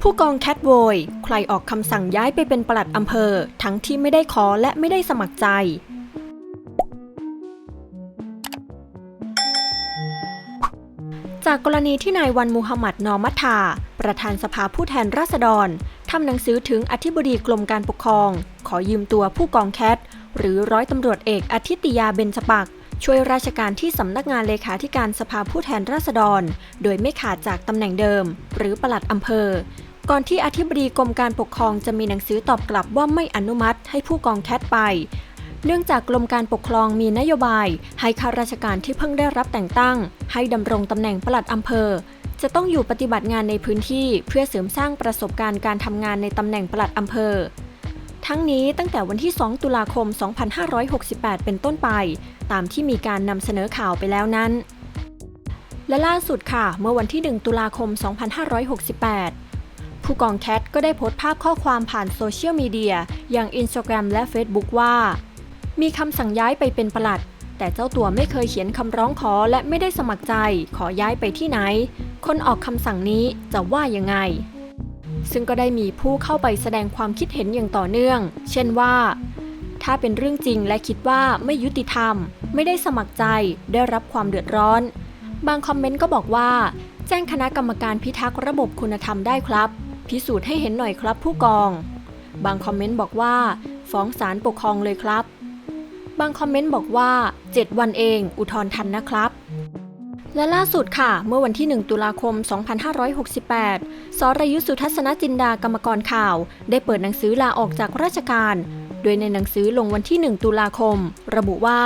ผู้กองแคทโวย ใครออกคำสั่งย้ายไปเป็นปลัดอำเภอ ทั้งที่ไม่ได้ขอและไม่ได้สมัครใจ จากกรณีที่นายวันมูฮัมหมัดนอมัทา ประธานสภาผู้แทนราษฎรทำหนังสือถึงอธิบดีกรมการปกครอง ขอยืมตัวผู้กองแคท หรือร้อยตำรวจเอกอาทิตยาเบญจปักช่วยราชการที่สำนักงานเลขาธิการสภาผู้แทนราษฎร โดยไม่ขาดจากตำแหน่งเดิม หรือปลัดอำเภอ ก่อนที่อธิบดีกรมการปกครองจะมีหนังสือตอบกลับว่าไม่อนุมัติให้ผู้กองแคทไป เนื่องจากกรมการปกครองมีนโยบาย ให้ข้าราชการที่เพิ่งได้รับแต่งตั้ง ให้ดำรงตำแหน่งปลัดอำเภอ จะต้องอยู่ปฏิบัติงานในพื้นที่เพื่อเสริมสร้างประสบการณ์การทำงานในตำแหน่งปลัดอำเภอ ทั้งนี้ตั้งแต่วันที่ 2 ตุลาคม 2568 เป็นต้นไป ตามที่มีการนำเสนอข่าวไปแล้วนั้น และล่าสุดค่ะ เมื่อวันที่ 1 ตุลาคม 2568 ผู้กองแคทก็ได้โพสต์ภาพข้อความผ่านโซเชียลมีเดียอย่าง Instagram และ Facebook ว่า มีคำสั่งย้ายไปเป็นประหลัด แต่เจ้าตัวไม่เคยเขียนคำร้องขอและไม่ได้สมัครใจ ขอย้ายไปที่ไหน คนออกคำสั่งนี้จะว่ายังไง ซึ่งก็ได้มีผู้เข้าไปแสดงความคิดเห็นอย่างต่อเนื่อง เช่นว่า ถ้าเป็นเรื่องจริงและคิดว่าไม่ยุติธรรม ไม่ได้สมัครใจได้รับความเดือดร้อน บางคอมเมนต์ก็บอกว่า แจ้งคณะกรรมการพิทักษ์ระบบคุณธรรมได้ครับ พิสูจน์ให้เห็นหน่อยครับผู้กอง บางคอมเมนต์บอกว่า ฟ้องศาลปกครองเลยครับ บางคอมเมนต์บอกว่า 7 วันเองอุทธรณ์ทันนะครับ และล่าสุดค่ะ เมื่อวันที่ 1 ตุลาคม 2568 สรยุทธสุทัศนจินดากรรมกรข่าว ได้เปิดหนังสือลาออกจากราชการ โดยในหนังสือลงวันที่ 1 ตุลาคม ระบุว่า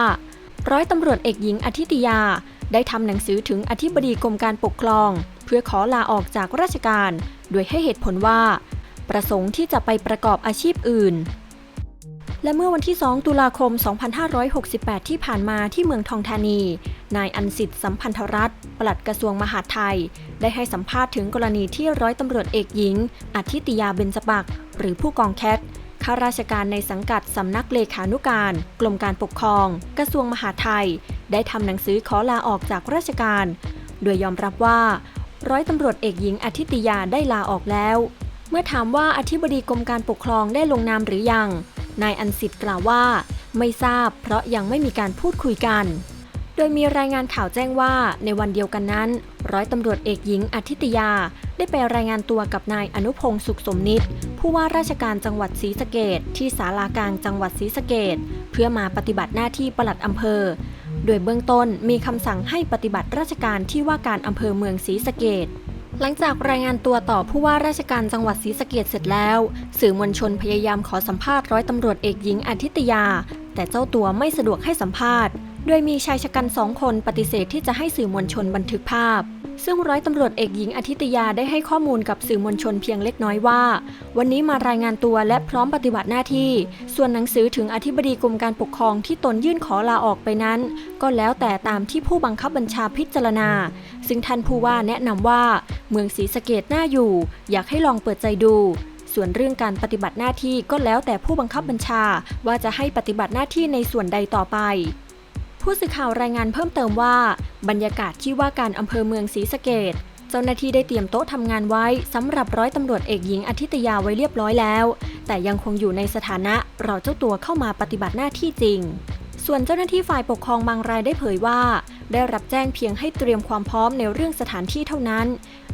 ร้อยตำรวจเอกหญิงอธิตยา ได้ทำหนังสือถึงอธิบดีกรมการปกครอง เพื่อขอลาออกจากราชการ โดยให้เหตุผลว่า ประสงค์ที่จะไปประกอบอาชีพอื่น และเมื่อวันที่ 2 ตุลาคม 2568 ที่ผ่านมาที่เมืองทองธานี นายอันสิทธิ์สัมพันธรัตน์ปลัดกระทรวงมหาดไทย ได้ให้สัมภาษณ์ถึงกรณีที่ร้อยตำรวจเอกหญิงอธิตยาเบญจปักหรือผู้กองแคทข้าราชการในสังกัดสำนักเลขานุการ กรมการปกครอง กระทรวงมหาดไทย ได้ทำหนังสือขอลาออกจากราชการ โดยยอมรับว่า ร้อยตำรวจเอกหญิงอธิตยาได้ลาออกแล้ว เมื่อถามว่าอธิบดีกรมการปกครองได้ลงนามหรือยัง นายอันสิทธิ์กล่าวว่า ไม่ทราบเพราะยังไม่มีการพูดคุยกัน โดยมีรายงานข่าวแจ้งว่าในวันเดียวกันนั้น ร้อยตำรวจเอกหญิงอธิตยา ได้ไปรายงานตัวกับนายอนุพงศ์สุขสมนิตผู้ว่าราชการจังหวัดศรีสะเกดที่ศาลากลางจังหวัดศรีสะเกดเพื่อมาปฏิบัติหน้าที่ปลัดอำเภอ โดยเบื้องต้นมีคำสั่งให้ปฏิบัติราชการที่ว่าการอำเภอเมืองศรีสะเกดหลังจากรายงานตัวต่อผู้ว่าราชการจังหวัดศรีสะเกดเสร็จแล้ว สื่อมวลชนพยายามขอสัมภาษณ์ร้อยตำรวจเอกหญิงอาทิตยา แต่เจ้าตัวไม่สะดวกให้สัมภาษณ์ โดยมีชายชะกันสองคนปฏิเสธที่จะให้สื่อมวลชนบันทึกภาพ ซึ่งร้อยตำรวจเอกหญิงอาทิตยาได้ให้ข้อมูลกับสื่อมวลชนเพียงเล็กน้อยว่า วันนี้มารายงานตัวและพร้อมปฏิบัติหน้าที่ ส่วนหนังสือถึงอธิบดีกรมการปกครองที่ตนยื่นขอลาออกไปนั้น ก็แล้วแต่ตามที่ผู้บังคับบัญชาพิจารณา ซึ่งท่านผู้ว่าแนะนำว่า เมืองศรีสะเกดน่าอยู่ อยากให้ลองเปิดใจดูส่วนเรื่องการปฏิบัติหน้าที่ก็แล้วแต่ผู้บังคับบัญชาว่าจะให้ปฏิบัติหน้าที่ในส่วนใดต่อไป ผู้สื่อข่าวรายงานเพิ่มเติมว่า บรรยากาศที่ว่าการอำเภอเมืองศรีสะเกดเจ้าหน้าที่ได้เตรียมโต๊ะทำงานไว้สำหรับร้อยตำรวจเอกหญิงอาทิตยาไว้เรียบร้อยแล้ว แต่ยังคงอยู่ในสถานะรอเจ้าตัวเข้ามาปฏิบัติหน้าที่จริง ส่วนเจ้าหน้าที่ฝ่ายปกครองบางรายได้เผยว่า ได้รับแจ้งเพียงให้เตรียมความพร้อมในเรื่องสถานที่เท่านั้น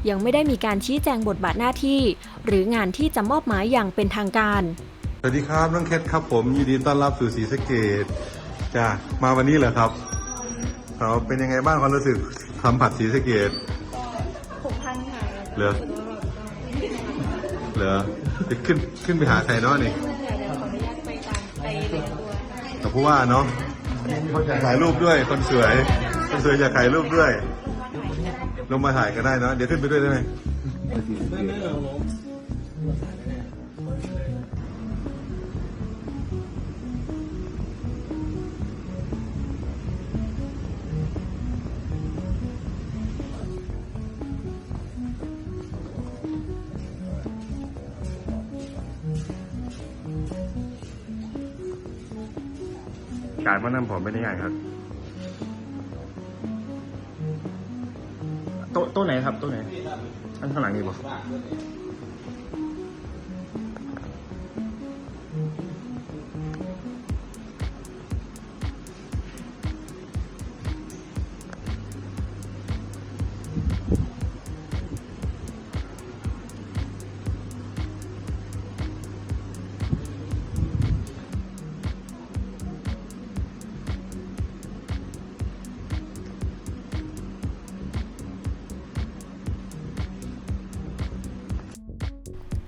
ยังไม่ได้มีการชี้แจงบทบาทหน้าที่ หรืองานที่จะมอบหมายอย่างเป็นทางการ สวัสดีครับน้องแคทครับผมยินดีต้อนรับสู่ศรีสะเกด จ้ามาวันนี้เหรอครับเราเป็นยังไงบ้างความรู้สึกสัมผัสศรีสะเกดหกพันค่ะเหรอเหรอจะขึ้นขึ้นไปหาใครเนาะนี่เดี๋ยวขออนุญาตไปตามไปเรียนตัวค่ะกับผู้ว่าเนาะคนอยากถ่ายรูปด้วยคนสวยคนสวยอยากถ่ายรูปด้วย ลงมาถ่ายก็ได้เนาะเดี๋ยวขึ้นไปด้วยได้ไหม การว่านำผมไม่ได้ง่ายครับโต๊ะโต๊ะไหนครับโต๊ะไหนอันข้างหลังนี่บ่